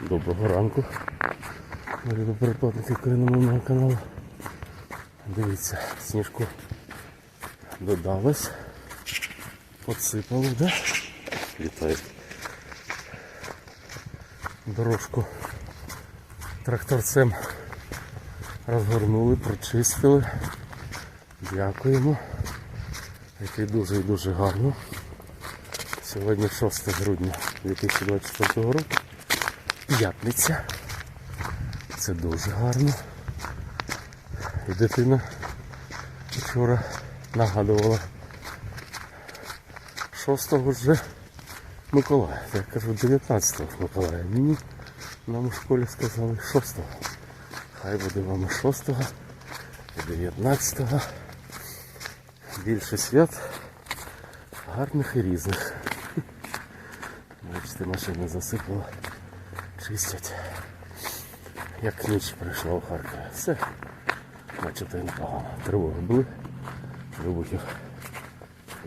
Доброго ранку. Доброплатники українського мого каналу. Дивіться, сніжку додалось. Подсипали, да? Вітаю. Дорожку тракторцем розгорнули, прочистили. Дякуємо. Який дуже і дуже гарно. Сьогодні 6 грудня 2024 року. П'ятниця. Це дуже гарно. І дитина вчора нагадувала 6-го вже Миколая. Я кажу 19-го Миколая. Мені нам у школі сказали 6-го. Хай буде вам і 6-го, і 19-го. Більше свят гарних і різних. Бачите, машини засипало, чистять. Як ніч прийшла у Харкові. Все. І непогано. Тривоги були. Вибухів.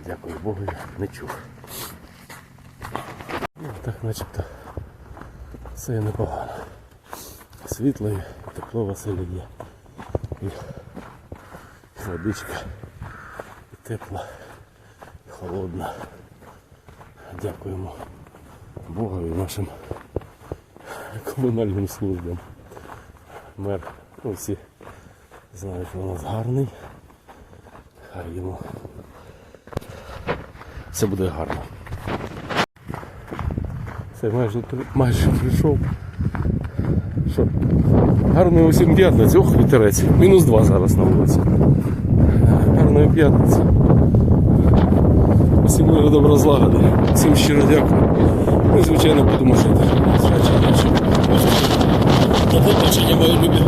Дякую Богу, я не чув. Ну, так начебто все і непогано. Світло і тепло Василі є. І водичка. І тепла, і холодна. Дякуємо Богу і нашим комунальним службам. Мер, ну всі знають, що у нас гарний. Хай йому все буде гарно. Все, майже, майже прийшов. Що? Гарної усім п'ятниці. Ох, вітерець. Мінус два зараз на вулиці. Гарної п'ятниці. Миру добра злагода. Всім щиро дякую. Ми, звичайно, будемо жити. До побачення, мої любі.